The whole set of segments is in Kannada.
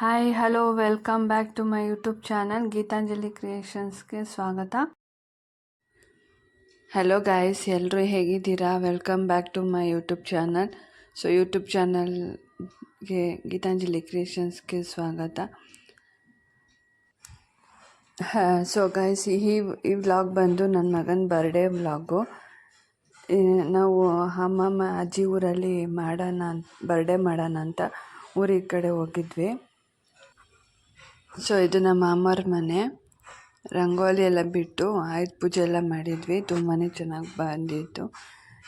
Hi hello welcome back to my YouTube channel Geetanjali ಕ್ರಿಯೇಷನ್ಸ್ಗೆ ಸ್ವಾಗತ. ಹಲೋ ಗಾಯ್ಸ್ ಎಲ್ಲರೂ ಹೇಗಿದ್ದೀರಾ? Welcome back to my YouTube channel so YouTube ಚಾನಲ್ಗೆ ಗೀತಾಂಜಲಿ ಕ್ರಿಯೇಷನ್ಸ್ಗೆ ಸ್ವಾಗತ. ಸೊ ಗೈಸ್ ಈ ಈ ವ್ಲಾಗ್ ಬಂದು ನನ್ನ ಮಗನ ಬರ್ಡೇ ವ್ಲಾಗು ನಾವು ಅಮ್ಮಮ್ಮ ಅಜ್ಜಿ ಊರಲ್ಲಿ ಮಾಡೋಣ ಬರ್ಡೇ ಮಾಡೋಣ ಅಂತ ಊರಿಗೆ ಕಡೆ ಹೋಗಿದ್ವಿ. ಸೊ ಇದು ನಮ್ಮ ಮಾಮರ ಮನೆ, ರಂಗೋಲಿ ಎಲ್ಲ ಬಿಟ್ಟು ಆಯುಧ ಪೂಜೆ ಎಲ್ಲ ಮಾಡಿದ್ವಿ. ತುಂಬಾ ಚೆನ್ನಾಗಿ ಬಂದಿತ್ತು.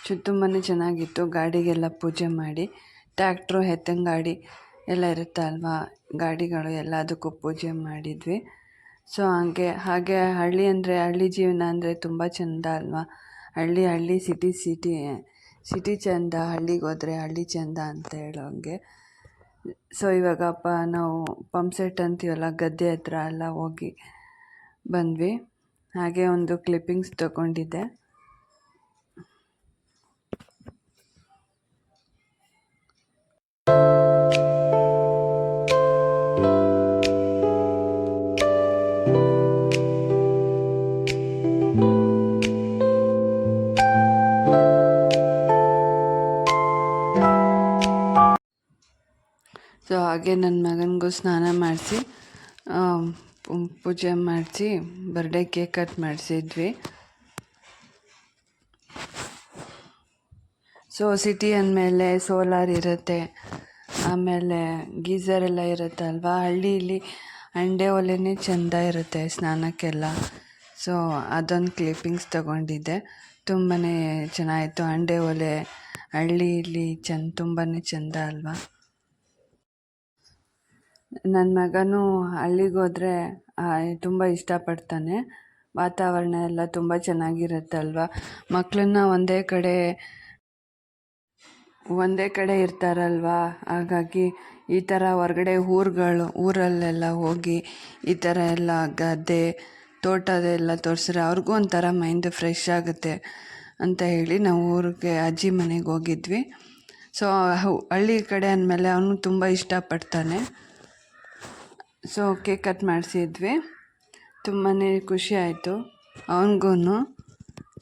ಸೊ ತುಂಬಾ ಚೆನ್ನಾಗಿತ್ತು. ಗಾಡಿಗೆಲ್ಲ ಪೂಜೆ ಮಾಡಿ, ಟ್ಯಾಕ್ಟ್ರು ಹೆತ್ತಂಗಾಡಿ ಗಾಡಿ ಎಲ್ಲ ಇರುತ್ತಲ್ವಾ ಗಾಡಿಗಳು ಎಲ್ಲದಕ್ಕೂ ಪೂಜೆ ಮಾಡಿದ್ವಿ. ಸೊ ಹಾಗೆ ಹಾಗೆ ಹಳ್ಳಿ ಅಂದರೆ, ಹಳ್ಳಿ ಜೀವನ ಅಂದರೆ ತುಂಬ ಚೆಂದ ಅಲ್ವಾ? ಹಳ್ಳಿ ಹಳ್ಳಿ ಸಿಟಿ ಸಿಟಿ ಸಿಟಿ ಚೆಂದ, ಹಳ್ಳಿಗೆ ಹೋದರೆ ಹಳ್ಳಿ ಚೆಂದ ಅಂತ ಹೇಳೋಂಗೆ ಸೊ ಇವಾಗಪ್ಪ ನಾವು ಪಂಪ್ ಸೆಟ್ ಅಂತೀವಲ್ಲ, ಗದ್ದೆ ಹತ್ರ ಎಲ್ಲ ಹೋಗಿ ಬಂದ್ವಿ. ಹಾಗೆ ಒಂದು ಕ್ಲಿಪ್ಪಿಂಗ್ಸ್ ತಗೊಂಡಿದ್ದೆ. ಹಾಗೆ ನನ್ನ ಮಗನಿಗೂ ಸ್ನಾನ ಮಾಡಿಸಿ ಪೂಜೆ ಮಾಡಿಸಿ ಬರ್ಡೇ ಕೇಕ್ ಕಟ್ ಮಾಡಿಸಿದ್ವಿ. ಸೊ ಸಿಟಿ ಅಂದಮೇಲೆ ಸೋಲಾರ್ ಇರುತ್ತೆ, ಆಮೇಲೆ ಗೀಝರ್ ಎಲ್ಲ ಇರುತ್ತೆ ಅಲ್ವಾ? ಹಳ್ಳೀಲಿ ಅಂಡೆ ಒಲೆನೇ ಚೆಂದ ಇರುತ್ತೆ ಸ್ನಾನಕ್ಕೆಲ್ಲ. ಸೊ ಅದೊಂದು ಕ್ಲಿಪ್ಪಿಂಗ್ಸ್ ತಗೊಂಡಿದ್ದೆ. ತುಂಬಾ ಚೆನ್ನಾಗಿತ್ತು. ಅಂಡೆ ಒಲೆ ಹಳ್ಳಿಯಲ್ಲಿ ಚೆಂದ ತುಂಬಾ ಚೆಂದ ಅಲ್ವಾ? ನನ್ನ ಮಗನೂ ಹಳ್ಳಿಗೋದ್ರೆ ತುಂಬ ಇಷ್ಟಪಡ್ತಾನೆ. ವಾತಾವರಣ ಎಲ್ಲ ತುಂಬ ಚೆನ್ನಾಗಿರುತ್ತಲ್ವ? ಮಕ್ಕಳನ್ನ ಒಂದೇ ಕಡೆ ಒಂದೇ ಕಡೆ ಇರ್ತಾರಲ್ವಾ? ಹಾಗಾಗಿ ಈ ಥರ ಹೊರಗಡೆ ಊರುಗಳು, ಊರಲ್ಲೆಲ್ಲ ಹೋಗಿ ಈ ಥರ ಎಲ್ಲ ಗದ್ದೆ ತೋಟದೆಲ್ಲ ತೋರಿಸಿದ್ರೆ ಅವ್ರಿಗೂ ಒಂಥರ ಮೈಂಡ್ ಫ್ರೆಶ್ ಆಗುತ್ತೆ ಅಂತ ಹೇಳಿ ನಾವು ಊರಿಗೆ ಅಜ್ಜಿ ಮನೆಗೆ ಹೋಗಿದ್ವಿ. ಸೊ ಹಳ್ಳಿ ಕಡೆ ಅಂದಮೇಲೆ ಅವನು ತುಂಬ ಇಷ್ಟಪಡ್ತಾನೆ. ಸೊ ಕೇಕ್ ಕಟ್ ಮಾಡಿಸಿದ್ವಿ ತುಂಬಾ ಖುಷಿ ಆಯಿತು. ಅವನಿಗೂ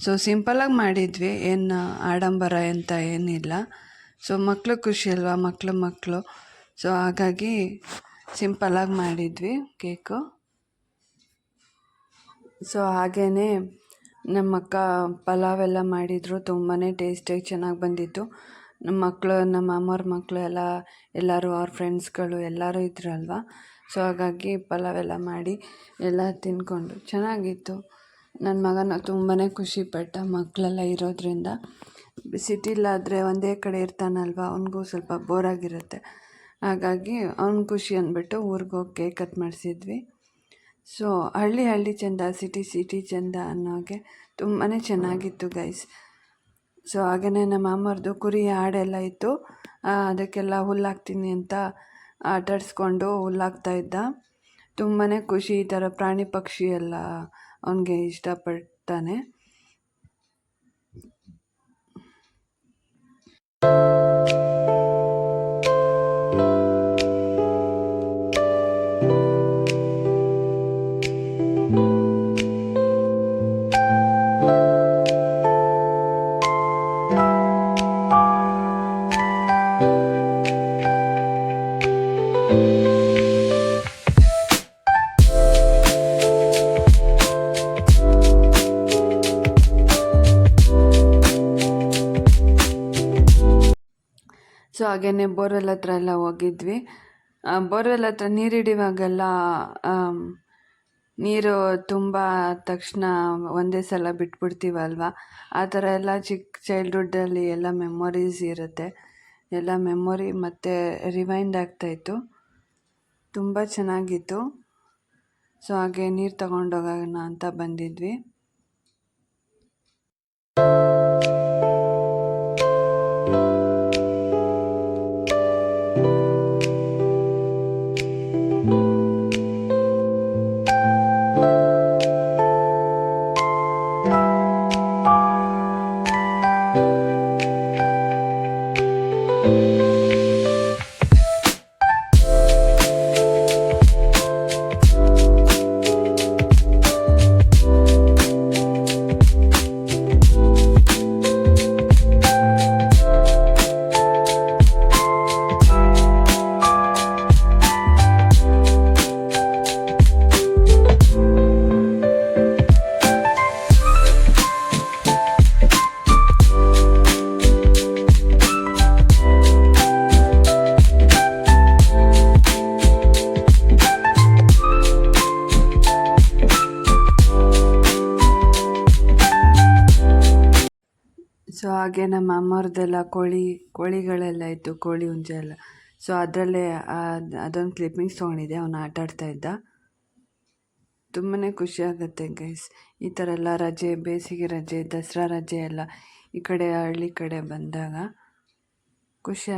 ಸೊ ಸಿಂಪಲಾಗಿ ಮಾಡಿದ್ವಿ. ಏನು ಆಡಂಬರ ಅಂತ ಏನಿಲ್ಲ. ಸೊ ಮಕ್ಕಳು ಖುಷಿ ಅಲ್ವಾ? ಮಕ್ಕಳು ಮಕ್ಕಳು ಸೊ, ಹಾಗಾಗಿ ಸಿಂಪಲಾಗಿ ಮಾಡಿದ್ವಿ ಕೇಕು. ಸೊ ಹಾಗೇ ನಮ್ಮ ಅಕ್ಕ ಪಲಾವ್ ಎಲ್ಲ ಮಾಡಿದರು. ತುಂಬಾ ಟೇಸ್ಟಿಯಾಗಿ ಚೆನ್ನಾಗಿ ಬಂದಿತ್ತು. ನಮ್ಮ ಮಕ್ಕಳು ನಮ್ಮ ಮಾಮವ್ರ ಮಕ್ಕಳು ಎಲ್ಲ, ಎಲ್ಲರೂ ಅವ್ರ ಫ್ರೆಂಡ್ಸ್ಗಳು ಎಲ್ಲರೂ ಇದ್ರಲ್ವ ಸೊ ಹಾಗಾಗಿ ಪಲಾವ್ ಮಾಡಿ ಎಲ್ಲ ತಿಂದ್ಕೊಂಡು. ಚೆನ್ನಾಗಿತ್ತು. ನನ್ನ ಮಗನ ತುಂಬಾ ಖುಷಿಪಟ್ಟ ಮಕ್ಕಳೆಲ್ಲ ಇರೋದರಿಂದ. ಸಿಟಿಲಾದರೆ ಒಂದೇ ಕಡೆ ಇರ್ತಾನಲ್ವ, ಅವನಿಗೂ ಸ್ವಲ್ಪ ಬೋರಾಗಿರುತ್ತೆ. ಹಾಗಾಗಿ ಅವ್ನ ಖುಷಿ ಅಂದ್ಬಿಟ್ಟು ಊರಿಗೆ ಹೋಗಿ ಕೇಕ್ ಕಟ್ ಮಾಡಿಸಿದ್ವಿ. ಸೊ ಹಳ್ಳಿ ಹಳ್ಳಿ ಚೆಂದ, ಸಿಟಿ ಸಿಟಿ ಚೆಂದ ಅನ್ನೋಗೆ ತುಂಬಾ ಚೆನ್ನಾಗಿತ್ತು ಗೈಸ್ ಸೊ ಹಾಗೆಯೇ ನಮ್ಮ ಮಾಮವ್ರದ್ದು ಕುರಿ ಹಾಡೆಲ್ಲ ಇತ್ತು. ಅದಕ್ಕೆಲ್ಲ ಹುಲ್ಲು ಅಂತ ಆಟಾಡಿಸ್ಕೊಂಡು ಹುಲ್ಲಾಕ್ತಾಯಿದ್ದ ತುಂಬಾ ಖುಷಿ ಈ ಥರ ಪ್ರಾಣಿ ಪಕ್ಷಿ ಎಲ್ಲ ಅವನಿಗೆ ಇಷ್ಟಪಡ್ತಾನೆ. ಸೊ ಹಾಗೇ ಬೋರ್ವೆಲ್ ಹತ್ರ ಎಲ್ಲ ಹೋಗಿದ್ವಿ. ಬೋರ್ವೆಲ್ ಹತ್ರ ನೀರು ಹಿಡಿಯುವಾಗೆಲ್ಲ ನೀರು ತುಂಬ ತಕ್ಷಣ ಒಂದೇ ಸಲ ಬಿಟ್ಬಿಡ್ತೀವಲ್ವ? ಆ ಥರ ಎಲ್ಲ ಚಿಕ್ಕ ಚೈಲ್ಡ್ಹುಡ್ಡಲ್ಲಿ ಎಲ್ಲ ಮೆಮೊರೀಸ್ ಇರುತ್ತೆ. ಎಲ್ಲ ಮೆಮೊರಿ ಮತ್ತು ರಿವೈಂಡ್ ಆಗ್ತಾಯಿತ್ತು ತುಂಬ ಚೆನ್ನಾಗಿತ್ತು. ಸೊ ಹಾಗೆ ನೀರು ತಗೊಂಡೋಗೋಣ ಅಂತ ಬಂದಿದ್ವಿ. ಅಮ್ಮವ್ರದ್ದೆಲ್ಲ ಕೋಳಿ, ಕೋಳಿಗಳೆಲ್ಲ ಇತ್ತು, ಕೋಳಿ ಹುಂಜ ಎಲ್ಲ. ಸೊ ಅದರಲ್ಲೇ ಅದೊಂದು ಕ್ಲಿಪ್ಪಿಂಗ್ಸ್ ತೊಗೊಂಡಿದ್ದೆ ಅವನು ಆಟ ಆಡ್ತಾ ಇದ್ದ. ತುಂಬಾ ಖುಷಿ ಆಗುತ್ತೆ ಗೈಸ್ ಈ ಥರ ಎಲ್ಲ ರಜೆ, ಬೇಸಿಗೆ ರಜೆ, ದಸರಾ ರಜೆ ಎಲ್ಲ ಈ ಕಡೆ ಹಳ್ಳಿ ಕಡೆ ಬಂದಾಗ ಖುಷಿ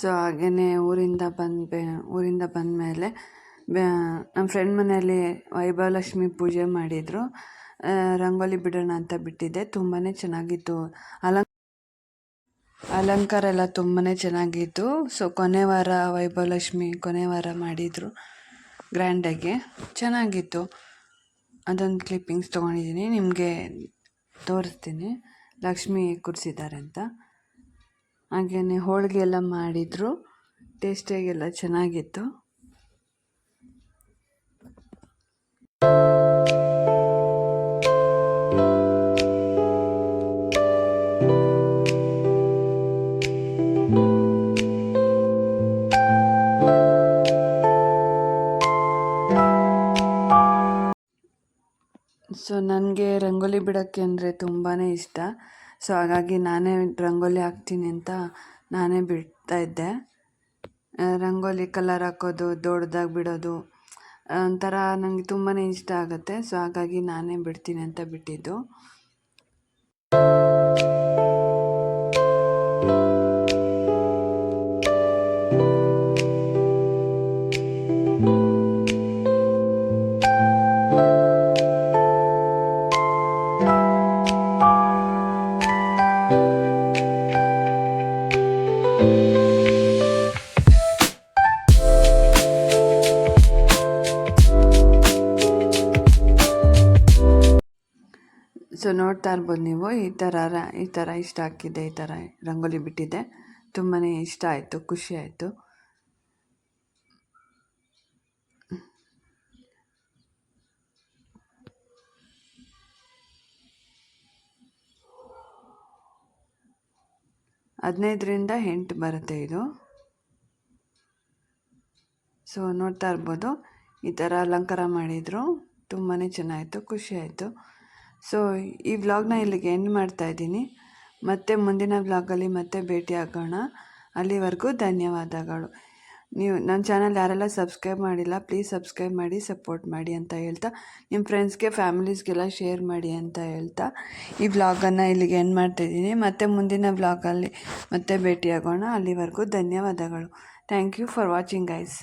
ಸೊ ಹಾಗೆಯೇ ಊರಿಂದ ಬಂದ ಊರಿಂದ ಬಂದಮೇಲೆ ನಮ್ಮ ಫ್ರೆಂಡ್ ಮನೆಯಲ್ಲಿ ವೈಭವಲಕ್ಷ್ಮಿ ಪೂಜೆ ಮಾಡಿದರು. ರಂಗೋಲಿ ಬಿಡೋಣ ಅಂತ ಬಿಟ್ಟಿದ್ದೆ. ತುಂಬಾ ಚೆನ್ನಾಗಿತ್ತು. ಅಲಂ, ಅಲಂಕಾರ ಎಲ್ಲ ತುಂಬಾ ಚೆನ್ನಾಗಿತ್ತು. ಸೊ ಕೊನೆ ವಾರ ವೈಭವಲಕ್ಷ್ಮಿ ಕೊನೆ ವಾರ ಮಾಡಿದರು. ಗ್ರ್ಯಾಂಡಾಗಿ ಚೆನ್ನಾಗಿತ್ತು. ಅದೊಂದು ಕ್ಲಿಪ್ಪಿಂಗ್ಸ್ ತೊಗೊಂಡಿದ್ದೀನಿ ನಿಮಗೆ ತೋರಿಸ್ತೀನಿ. ಲಕ್ಷ್ಮಿ ಕೂರಿಸಿದ್ದಾರೆ ಅಂತ. ಹಾಗೆಯೇ ಹೋಳಿಗೆ ಎಲ್ಲ ಮಾಡಿದರು. ಟೇಸ್ಟಿಯಾಗೆಲ್ಲ ಚೆನ್ನಾಗಿತ್ತು? ಸೊ ನನಗೆ ರಂಗೋಲಿ ಬಿಡೋಕ್ಕೆ ಅಂದರೆ ತುಂಬಾ ಇಷ್ಟ. ಸೊ ಹಾಗಾಗಿ ನಾನೇ ರಂಗೋಲಿ ಹಾಕ್ತೀನಿ ಅಂತ ನಾನೇ ಬಿಡ್ತಾ ಇದ್ದೆ. ರಂಗೋಲಿ ಕಲರ್ ಹಾಕೋದು, ದೊಡ್ಡದಾಗಿ ಬಿಡೋದು, ಒಂಥರ ನನಗೆ ತುಂಬಾ ಇಷ್ಟ ಆಗುತ್ತೆ. ಸೊ ಹಾಗಾಗಿ ನಾನೇ ಬಿಡ್ತೀನಿ ಅಂತ ಬಿಟ್ಟಿದ್ದು. ಸೊ ನೋಡ್ತಾ ಇರ್ಬೋದು ನೀವು, ಈ ಥರ ಈ ಥರ ಇಷ್ಟ ಹಾಕಿದ್ದೆ ಈ ಥರ ರಂಗೋಲಿ ಬಿಟ್ಟಿದ್ದೆ ತುಂಬಾ ಇಷ್ಟ ಆಯಿತು, ಖುಷಿ ಆಯಿತು. ಹದಿನೈದರಿಂದ ಎಂಟು ಬರುತ್ತೆ ಇದು. ಸೊ ನೋಡ್ತಾ ಇರ್ಬೋದು. ಈ ಥರ ಅಲಂಕಾರ ಮಾಡಿದರು. ತುಂಬಾ ಚೆನ್ನಾಗಿತ್ತು, ಖುಷಿ ಆಯಿತು. ಸೊ ಈ ವ್ಲಾಗ್ನ ಇಲ್ಲಿಗೆ ಎಂಡ್ ಮಾಡ್ತಾ ಇದ್ದೀನಿ. ಮತ್ತೆ ಮುಂದಿನ ವ್ಲಾಗಲ್ಲಿ ಮತ್ತೆ ಭೇಟಿ ಆಗೋಣ. ಅಲ್ಲಿವರೆಗೂ ಧನ್ಯವಾದಗಳು. ನೀವು ನನ್ನ ಚಾನಲ್ ಯಾರೆಲ್ಲ ಸಬ್ಸ್ಕ್ರೈಬ್ ಮಾಡಿಲ್ಲ ಪ್ಲೀಸ್ ಸಬ್ಸ್ಕ್ರೈಬ್ ಮಾಡಿ ಸಪೋರ್ಟ್ ಮಾಡಿ ಅಂತ ಹೇಳ್ತಾ ನಿಮ್ಮ ಫ್ರೆಂಡ್ಸ್ಗೆ ಫ್ಯಾಮಿಲೀಸ್ಗೆಲ್ಲ ಶೇರ್ ಮಾಡಿ ಅಂತ ಹೇಳ್ತಾ, ಈ ವ್ಲಾಗನ್ನು ಇಲ್ಲಿಗೆ ಎಂಡ್ ಮಾಡ್ತಾಯಿದ್ದೀನಿ ಮತ್ತೆ ಮುಂದಿನ ವ್ಲಾಗಲ್ಲಿ ಮತ್ತೆ ಭೇಟಿಯಾಗೋಣ ಅಲ್ಲಿವರೆಗೂ ಧನ್ಯವಾದಗಳು. Thank you for watching guys